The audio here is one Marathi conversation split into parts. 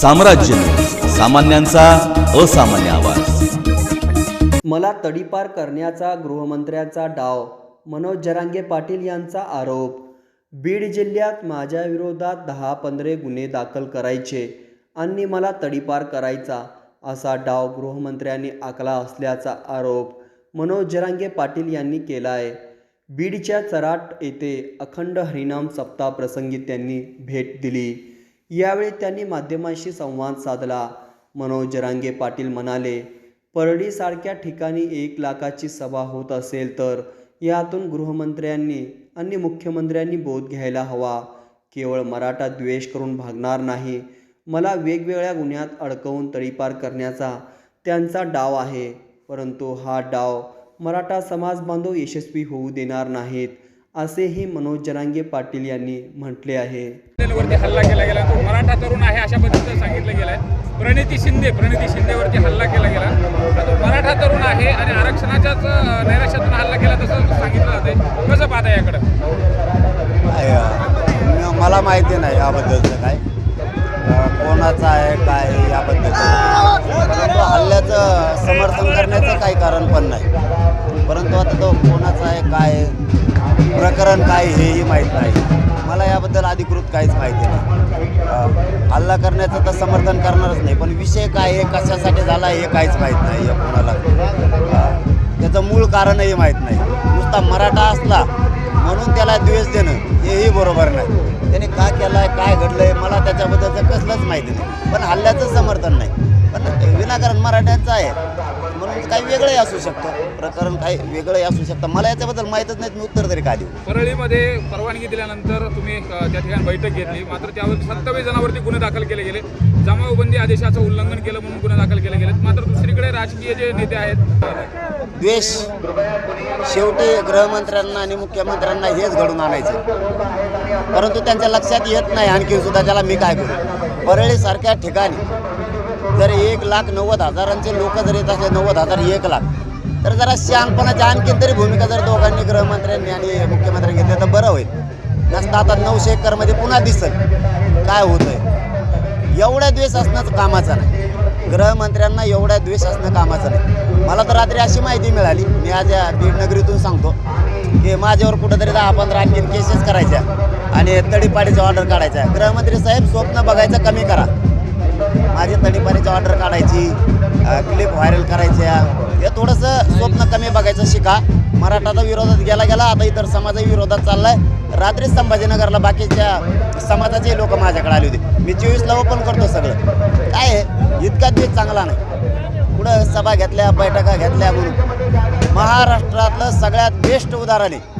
साम्राज्य. सामान्यांचा असामान्य आवाज. मला तडीपार करण्याचा गृहमंत्र्यांचा डाव मनोज जरांगे पाटील यांचा आरोप. बीड जिल्ह्यात माझ्या विरोधात दहा पंधरे गुन्हे दाखल करायचे आणि मला तडीपार करायचा असा डाव गृहमंत्र्यांनी आखला असल्याचा आरोप मनोज जरांगे पाटील यांनी केला आहे बीडच्या चराट येथे अखंड हरिनाम सप्ताहाप्रसंगी त्यांनी भेट दिली. यावेळी त्यांनी माध्यमांशी संवाद साधला. मनोज जरांगे पाटील म्हणाले परळीसारख्या ठिकाणी एक लाखाची सभा होत असेल तर यातून गृहमंत्र्यांनी आणि मुख्यमंत्र्यांनी बोध घ्यायला हवा. केवळ मराठा द्वेष करून भागणार नाही मला वेगवेगळ्या गुन्ह्यात अडकवून तडीपार करण्याचा त्यांचा डाव आहे. परंतु हा डाव मराठा समाज बांधव यशस्वी होऊ देणार नाहीत असेही मनोज जरांगे पाटील यांनी म्हटले आहे. वरती हल्ला केला गेला. तो मराठा तरुण आहे अशा पद्धतीचं सांगितलं गेलं आहे प्रणिती शिंदे प्रणिती शिंदेवरती हल्ला केला गेला. तो मराठा तरुण आहे आणि आरक्षणाच्याच नैराश्यातून हल्ला केला तसं सांगितलं जाते कसं पाहता याकडं? आहे, याकडं मला माहिती नाही याबद्दलचं काय. कोणाचं आहे काय याबद्दल. हल्ल्याचं समर्थन करण्याचं काही कारण पण नाही. परंतु आता तो कोणाचा आहे काय प्रकरण काय हेही माहीत नाही. याबद्दल अधिकृत काहीच माहिती नाही. हल्ला करण्याचं तर समर्थन करणारच नाही पण विषय काय हे कशासाठी झाला हे काहीच माहीत नाही या कोणाला. त्याचं मूळ कारणही माहीत नाही. नुसता मराठा असला म्हणून त्याला द्वेष देणं हेही बरोबर नाही. त्याने का केलं काय घडलंय मला त्याच्याबद्दलचं कसलंच माहिती नाही. पण हल्ल्याचं समर्थन नाही. पण विनाकारण मराठ्यांचं आहे. काही वेगळंही असू शकतं. प्रकरण काही वेगळंही असू शकतं. मला याच्याबद्दल माहीतच नाही मी उत्तर तरी का देऊ? परळीमध्ये परवानगी दिल्यानंतर तुम्ही त्या ठिकाणी बैठक घेतली. मात्र त्यावर सत्तावीस जणांवरती गुन्हे दाखल केले गेले जमावबंदी आदेशाचं उल्लंघन केलं म्हणून गुन्हे दाखल केले गेले मात्र दुसरीकडे राजकीय जे नेते आहेत द्वेष. शेवटी गृहमंत्र्यांना आणि मुख्यमंत्र्यांना हेच घडून आणायचं. परंतु त्यांच्या लक्षात येत नाही आणखी सुद्धा त्याला मी काय करू? परळीसारख्या ठिकाणी जर एक लाख नव्वद हजारांचे लोक जर येत असले नव्वद हजार एक लाख तर जरा शहाणपणाची आणखी तरी भूमिका जर दोघांनी गृहमंत्र्यांनी आणि मुख्यमंत्र्यांनी घेतली तर बरं होईल. नसतं आता नऊशे एकरमध्ये पुन्हा दिसत काय होतंय? एवढ्या द्वेष असणंच कामाचं नाही. गृहमंत्र्यांना एवढ्या द्वेष असणं कामाचं नाही. मला तर रात्री अशी माहिती मिळाली मी आज या बीड नगरीतून सांगतो की माझ्यावर कुठंतरी दहा पंधरा आणखीन केसेस करायच्या आणि तडीपाडीचा ऑर्डर काढायचा. गृहमंत्री साहेब स्वप्न बघायचं कमी करा. माझी तडीपाडीची ऑर्डर काढायची क्लिप व्हायरल करायच्या. हे थोडंसं स्वप्न कमी बघायचं शिका. मराठाचा विरोधात गेला गेला आता इतर समाजा विरोधात चाललाय. रात्री संभाजीनगरला बाकीच्या समाजाचे लोक माझ्याकडे आले होते. मी चोवीसला ओपन करतो सगळं. काय आहे इतका दिवस चांगला नाही. पुढं सभा घेतल्या बैठका घेतल्या म्हणून. महाराष्ट्रातलं सगळ्यात बेस्ट उदाहरण आहे.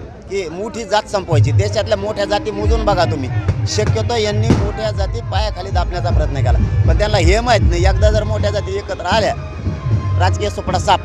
की मोठी जात संपवायची. देशातल्या मोठ्या जाती मोजून बघा तुम्ही. शक्यतो यांनी मोठ्या जाती पायाखाली दाबण्याचा प्रयत्न केला. पण त्यांना हे माहीत नाही एकदा जर मोठ्या जाती एकत्र आल्या राजकीय सुपडा साप.